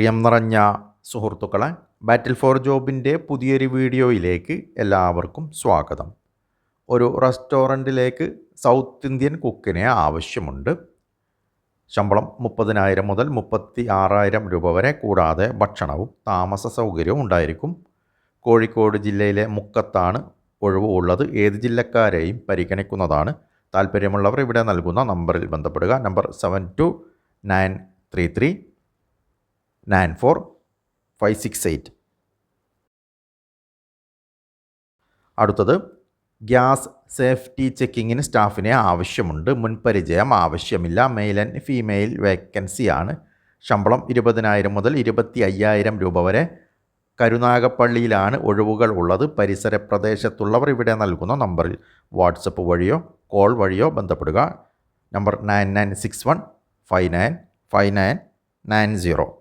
പ്രിയം നിറഞ്ഞ സുഹൃത്തുക്കളെ ബാറ്റിൽ ഫോർ ജോബിന്റെ പുതിയൊരു വീഡിയോയിലേക്ക് എല്ലാവർക്കും സ്വാഗതം. ഒരു റെസ്റ്റോറന്റിലേക്ക് സൗത്ത് ഇന്ത്യൻ കുക്കിനെ ആവശ്യമുണ്ട്. ശമ്പളം മുപ്പതിനായിരം മുതൽ മുപ്പത്തി ആറായിരം രൂപ വരെ കൂടാതെ ഭക്ഷണവും താമസ സൗകര്യവും ഉണ്ടായിരിക്കും. കോഴിക്കോട് ജില്ലയിലെ മുക്കത്താണ് ഒഴിവ് ഉള്ളത്. ഏത് ജില്ലക്കാരെയും പരിഗണിക്കുന്നതാണ്. താല്പര്യമുള്ളവർ ഇവിടെ നൽകുന്ന നമ്പറിൽ ബന്ധപ്പെടുക. Number seven two nine three three nine four five six eight. അടുത്തത് ഗ്യാസ് സേഫ്റ്റി ചെക്കിങ്ങിന് സ്റ്റാഫിനെ ആവശ്യമുണ്ട്. മുൻപരിചയം ആവശ്യമില്ല. മെയിൽ ആൻഡ് ഫീമെയിൽ വേക്കൻസിയാണ്. ശമ്പളം ഇരുപതിനായിരം മുതൽ ഇരുപത്തി അയ്യായിരം രൂപ വരെ. കരുനാഗപ്പള്ളിയിലാണ് ഒഴിവുകൾ ഉള്ളത്. പരിസര പ്രദേശത്തുള്ളവർ ഇവിടെ നൽകുന്ന നമ്പറിൽ വാട്സപ്പ് വഴിയോ കോൾ വഴിയോ ബന്ധപ്പെടുക. Number nine nine six one five nine five nine nine zero.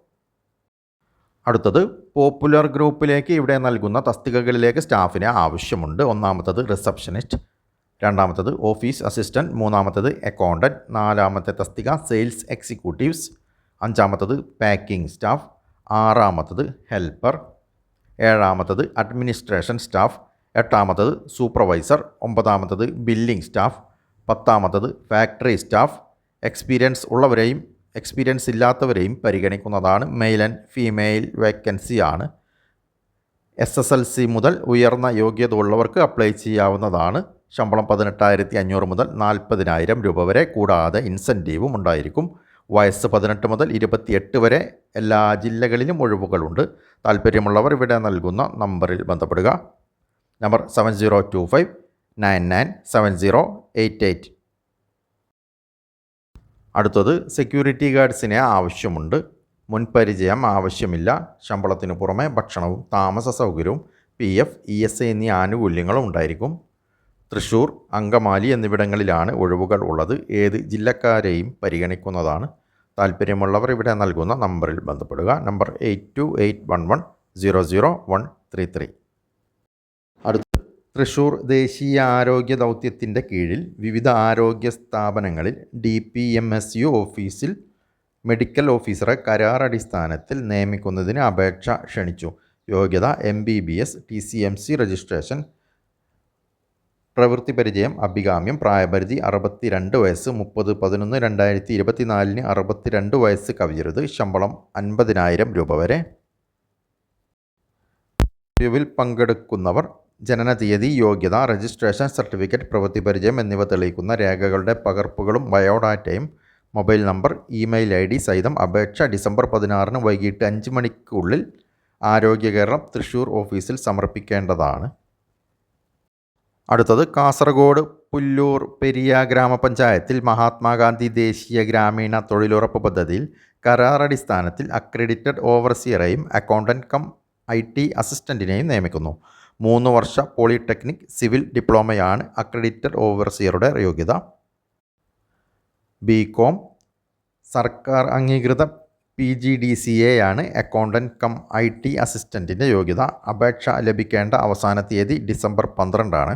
അടുത്തത് പോപ്പുലർ ഗ്രൂപ്പിലേക്ക് ഇവിടെ നൽകുന്ന തസ്തികകളിലേക്ക് സ്റ്റാഫിനെ ആവശ്യമുണ്ട്. ഒന്നാമത്തത് റിസപ്ഷനിസ്റ്റ് രണ്ടാമത്തത് ഓഫീസ് അസിസ്റ്റന്റ് മൂന്നാമത്തത് അക്കൗണ്ടന്റ് നാലാമത്തെ തസ്തിക സെയിൽസ് എക്സിക്യൂട്ടീവ്സ് അഞ്ചാമത്തത് പാക്കിംഗ് സ്റ്റാഫ് ആറാമത്തത് ഹെൽപ്പർ ഏഴാമത്തത് അഡ്മിനിസ്ട്രേഷൻ സ്റ്റാഫ് എട്ടാമത്തത് സൂപ്പർവൈസർ ഒമ്പതാമത്തത് ബില്ലിംഗ് സ്റ്റാഫ് പത്താമത്തത് ഫാക്ടറി സ്റ്റാഫ് എക്സ്പീരിയൻസ് ഉള്ളവരെയും എക്സ്പീരിയൻസ് ഇല്ലാത്തവരെയും പരിഗണിക്കുന്നതാണ്. മെയിൽ ആൻഡ് ഫീമെയിൽ വേക്കൻസിയാണ് എസ് എസ് എൽ സി മുതൽ ഉയർന്ന യോഗ്യത ഉള്ളവർക്ക് അപ്ലൈ ചെയ്യാവുന്നതാണ്. ശമ്പളം പതിനെട്ടായിരത്തി അഞ്ഞൂറ് മുതൽ നാൽപ്പതിനായിരം രൂപ വരെ കൂടാതെ ഇൻസെന്റീവും ഉണ്ടായിരിക്കും. വയസ്സ് പതിനെട്ട് മുതൽ ഇരുപത്തിയെട്ട് വരെ എല്ലാ ജില്ലകളിലും ഒഴിവുകളുണ്ട്. താല്പര്യമുള്ളവർ ഇവിടെ നൽകുന്ന നമ്പറിൽ ബന്ധപ്പെടുക. Number seven zero two five nine nine seven zero eight eight അടുത്തത് സെക്യൂരിറ്റി ഗാർഡ്സിനെ ആവശ്യമുണ്ട്. മുൻപരിചയം ആവശ്യമില്ല. ശമ്പളത്തിന് പുറമെ ഭക്ഷണവും താമസ സൗകര്യവും പി എഫ് ഇ എസ് എന്നീ ആനുകൂല്യങ്ങളും ഉണ്ടായിരിക്കും. തൃശൂർ അങ്കമാലി എന്നിവിടങ്ങളിലാണ് ഒഴിവുകൾ ഉള്ളത്. ഏത് ജില്ലക്കാരെയും പരിഗണിക്കുന്നതാണ്. താല്പര്യമുള്ളവർ ഇവിടെ നൽകുന്ന നമ്പറിൽ ബന്ധപ്പെടുക. Number eight two eight one one zero zero one three three Thrissur ദേശീയ ആരോഗ്യ ദൗത്യത്തിന്റെ കീഴിൽ വിവിധ ആരോഗ്യ സ്ഥാപനങ്ങളിൽ D P M S U ഓഫീസിൽ മെഡിക്കൽ ഓഫീസറെ കരാർ അടിസ്ഥാനത്തിൽ നിയമിക്കുന്നതിന് അപേക്ഷ ക്ഷണിച്ചു. യോഗ്യത M B B S T C M C registration പ്രവൃത്തി പരിചയം അഭികാമ്യം പ്രായപരിധി അറുപത്തിരണ്ട് വയസ്സ് മുപ്പത് പതിനൊന്ന് രണ്ടായിരത്തി ഇരുപത്തിനാലിന് അറുപത്തിരണ്ട് വയസ്സ് കവിയരുത് ശമ്പളം അൻപതിനായിരം രൂപ വരെ. ഇന്റർവ്യൂവിൽ പങ്കെടുക്കുന്നവർ ജനന തീയതി യോഗ്യത രജിസ്ട്രേഷൻ സർട്ടിഫിക്കറ്റ് പ്രവൃത്തി പരിചയം എന്നിവ തെളിയിക്കുന്ന രേഖകളുടെ പകർപ്പുകളും ബയോഡാറ്റയും mobile number email I D സഹിതം അപേക്ഷ ഡിസംബർ പതിനാറിന് വൈകിട്ട് അഞ്ച് മണിക്കുള്ളിൽ ആരോഗ്യ കേരളം തൃശ്ശൂർ ഓഫീസിൽ സമർപ്പിക്കേണ്ടതാണ്. അടുത്തത് കാസർഗോഡ് പുല്ലൂർ പെരിയ ഗ്രാമപഞ്ചായത്തിൽ മഹാത്മാഗാന്ധി ദേശീയ ഗ്രാമീണ തൊഴിലുറപ്പ് പദ്ധതിയിൽ കരാറടിസ്ഥാനത്തിൽ അക്രഡിറ്റഡ് ഓവർസിയറേയും അക്കൗണ്ടന്റ് കം ഐ ടി അസിസ്റ്റന്റിനെയും നിയമിക്കുന്നു. മൂന്ന് വർഷ പോളിടെക്നിക് സിവിൽ ഡിപ്ലോമയാണ് അക്രഡിറ്റഡ് ഓവർസിയറുടെ യോഗ്യത. ബി കോം സർക്കാർ അംഗീകൃത P G D C A ആണ് അക്കൗണ്ടന്റ് കം ഐ ടി അസിസ്റ്റന്റിന്റെ യോഗ്യത. അപേക്ഷ ലഭിക്കേണ്ട അവസാന തീയതി ഡിസംബർ പന്ത്രണ്ടാണ്.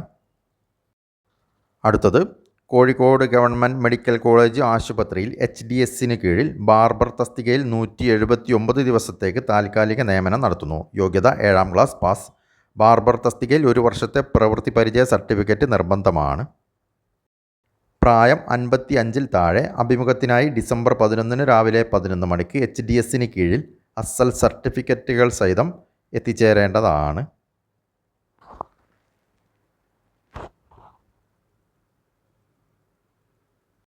അടുത്തത് കോഴിക്കോട് ഗവൺമെന്റ് മെഡിക്കൽ കോളേജ് ആശുപത്രിയിൽ എച്ച് ഡി എസിന് കീഴിൽ ബാർബർ തസ്തികയിൽ നൂറ്റി എഴുപത്തി ഒമ്പത് ദിവസത്തേക്ക് താൽക്കാലിക നിയമനം നടത്തുന്നു. യോഗ്യത ഏഴാം ക്ലാസ് പാസ്. ബാർബർ തസ്തികയിൽ ഒരു വർഷത്തെ പ്രവൃത്തി പരിചയ സർട്ടിഫിക്കറ്റ് നിർബന്ധമാണ്. പ്രായം അൻപത്തി അഞ്ചിൽ താഴെ. അഭിമുഖത്തിനായി ഡിസംബർ പതിനൊന്നിന് രാവിലെ പതിനൊന്ന് മണിക്ക് എച്ച് ഡി എസിന് കീഴിൽ അസൽ സർട്ടിഫിക്കറ്റുകൾ സഹിതം എത്തിച്ചേരേണ്ടതാണ്.